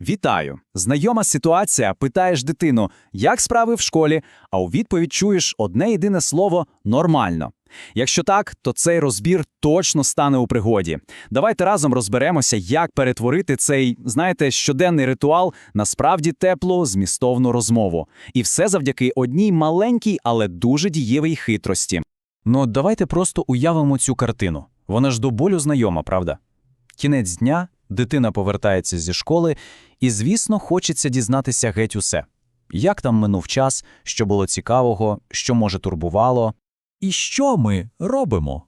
Вітаю! Знайома ситуація. Питаєш дитину, як справи в школі, а у відповідь чуєш одне єдине слово нормально. Якщо так, то цей розбір точно стане у пригоді. Давайте разом розберемося, як перетворити цей, знаєте, щоденний ритуал на справді теплу, змістовну розмову. І все завдяки одній маленькій, але дуже дієвій хитрості. Ну, давайте просто уявимо цю картину. Вона ж до болю знайома, правда? Кінець дня, дитина повертається зі школи, і, звісно, хочеться дізнатися геть усе. Як там минув час, що було цікавого, що, може, турбувало. І що ми робимо?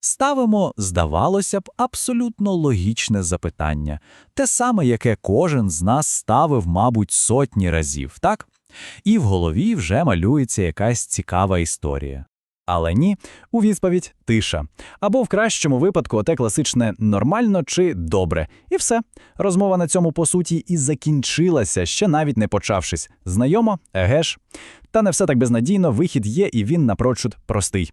Ставимо, здавалося б, абсолютно логічне запитання, те саме, яке кожен з нас ставив, мабуть, сотні разів, так? І в голові вже малюється якась цікава історія. Але ні, у відповідь тиша. Або в кращому випадку оте класичне нормально чи добре. І все. Розмова на цьому по суті і закінчилася, ще навіть не почавшись. Знайомо, еге ж. Та не все так безнадійно, вихід є, і він напрочуд простий.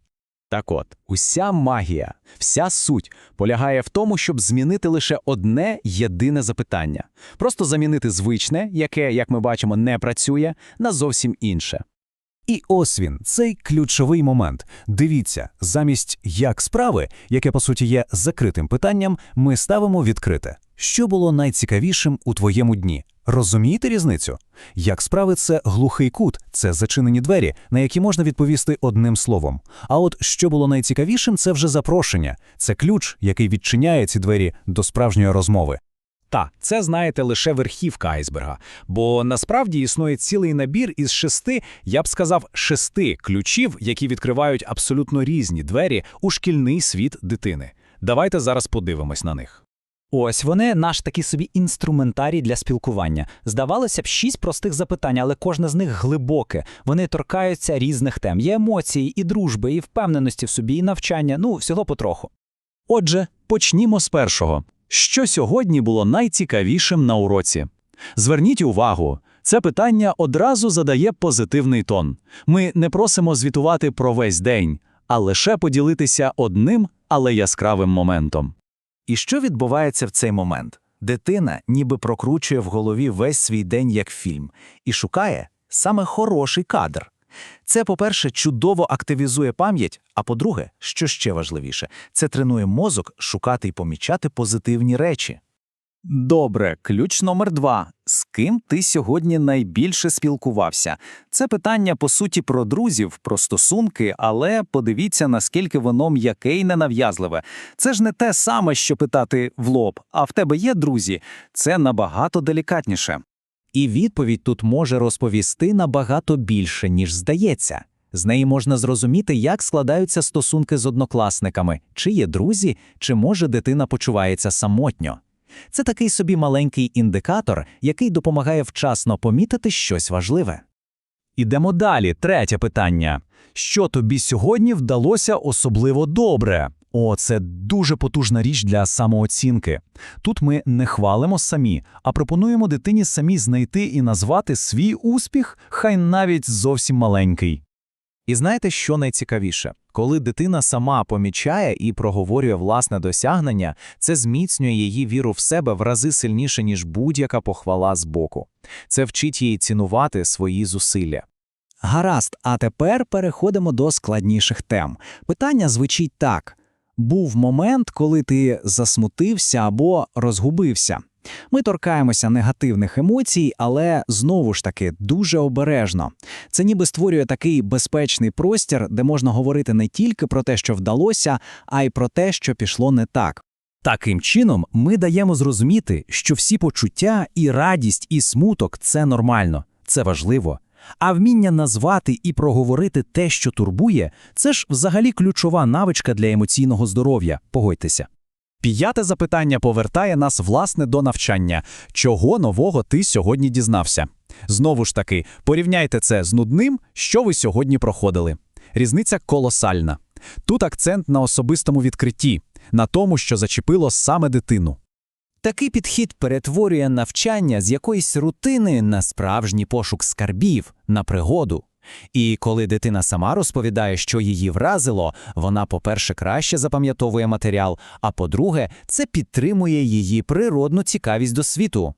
Так от, уся магія, вся суть полягає в тому, щоб змінити лише одне єдине запитання. Просто замінити звичне, яке, як ми бачимо, не працює, на зовсім інше. І ось він, цей ключовий момент. Дивіться, замість як справи, яке по суті є закритим питанням, ми ставимо відкрите. Що було найцікавішим у твоєму дні? Розумієте різницю? Як справи це глухий кут, це зачинені двері, на які можна відповісти одним словом. А от що було найцікавішим, це вже запрошення, це ключ, який відчиняє ці двері до справжньої розмови. Та, це знаєте лише верхівка айсберга, бо насправді існує цілий набір із шести, я б сказав, шести ключів, які відкривають абсолютно різні двері у шкільний світ дитини. Давайте зараз подивимось на них. Ось вони наш такий собі інструментарій для спілкування. Здавалося б, шість простих запитань, але кожне з них глибоке. Вони торкаються різних тем. Є емоції, і дружби, і впевненості в собі, і навчання. Ну, всього потроху. Отже, почнімо з першого. Що сьогодні було найцікавішим на уроці? Зверніть увагу, це питання одразу задає позитивний тон. Ми не просимо звітувати про весь день, а лише поділитися одним, але яскравим моментом. І що відбувається в цей момент? Дитина ніби прокручує в голові весь свій день як фільм і шукає саме хороший кадр. Це, по-перше, чудово активізує пам'ять, а по-друге, що ще важливіше, це тренує мозок шукати і помічати позитивні речі. Добре, ключ номер два. З ким ти сьогодні найбільше спілкувався? Це питання, по суті, про друзів, про стосунки, але подивіться, наскільки воно м'яке і ненав'язливе. Це ж не те саме, що питати в лоб, а в тебе є друзі. Це набагато делікатніше. І відповідь тут може розповісти набагато більше, ніж здається. З неї можна зрозуміти, як складаються стосунки з однокласниками, чи є друзі, чи може дитина почувається самотньо. Це такий собі маленький індикатор, який допомагає вчасно помітити щось важливе. Ідемо далі. Третє питання. Що тобі сьогодні вдалося особливо добре? О, це дуже потужна річ для самооцінки. Тут ми не хвалимо самі, а пропонуємо дитині самі знайти і назвати свій успіх, хай навіть зовсім маленький. І знаєте, що найцікавіше? Коли дитина сама помічає і проговорює власне досягнення, це зміцнює її віру в себе в рази сильніше, ніж будь-яка похвала з боку. Це вчить її цінувати свої зусилля. Гаразд, а тепер переходимо до складніших тем. Питання звучить так: був момент, коли ти засмутився або розгубився. Ми торкаємося негативних емоцій, але знову ж таки дуже обережно. Це ніби створює такий безпечний простір, де можна говорити не тільки про те, що вдалося, а й про те, що пішло не так. Таким чином, ми даємо зрозуміти, що всі почуття, і радість, і смуток це нормально, це важливо. А вміння назвати і проговорити те, що турбує, це ж взагалі ключова навичка для емоційного здоров'я. Погодьтеся. П'яте запитання повертає нас власне до навчання. Чого нового ти сьогодні дізнався? Знову ж таки, порівняйте це з нудним, що ви сьогодні проходили. Різниця колосальна. Тут акцент на особистому відкритті, на тому, що зачепило саме дитину. Такий підхід перетворює навчання з якоїсь рутини на справжній пошук скарбів, на пригоду. І коли дитина сама розповідає, що її вразило, вона, по-перше, краще запам'ятовує матеріал, а по-друге, це підтримує її природну цікавість до світу.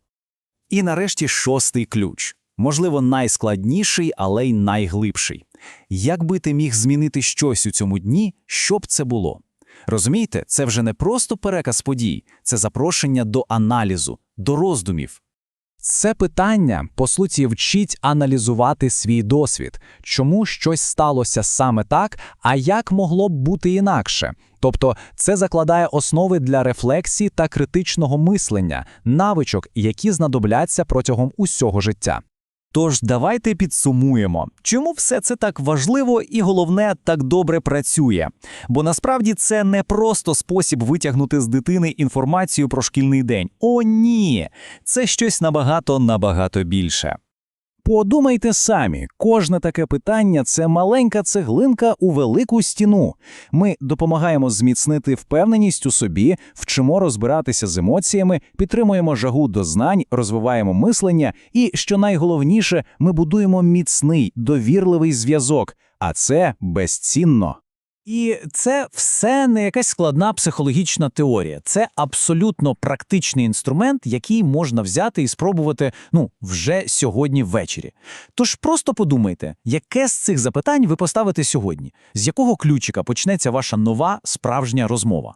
І нарешті шостий ключ. Можливо, найскладніший, але й найглибший. Якби ти міг змінити щось у цьому дні, що б це було? Розумієте, це вже не просто переказ подій, це запрошення до аналізу, до роздумів. Це питання, по суті, вчить аналізувати свій досвід, чому щось сталося саме так, а як могло б бути інакше. Тобто це закладає основи для рефлексії та критичного мислення, навичок, які знадобляться протягом усього життя. Тож давайте підсумуємо, чому все це так важливо і головне так добре працює. Бо насправді це не просто спосіб витягнути з дитини інформацію про шкільний день. О, ні! Це щось набагато набагато більше. Подумайте самі, кожне таке питання це маленька цеглинка у велику стіну. Ми допомагаємо зміцнити впевненість у собі, вчимо розбиратися з емоціями, підтримуємо жагу до знань, розвиваємо мислення і, що найголовніше, ми будуємо міцний, довірливий зв'язок, а це безцінно. І це все не якась складна психологічна теорія. Це абсолютно практичний інструмент, який можна взяти і спробувати ну, вже сьогодні ввечері. Тож просто подумайте, яке з цих запитань ви поставите сьогодні? З якого ключика почнеться ваша нова справжня розмова?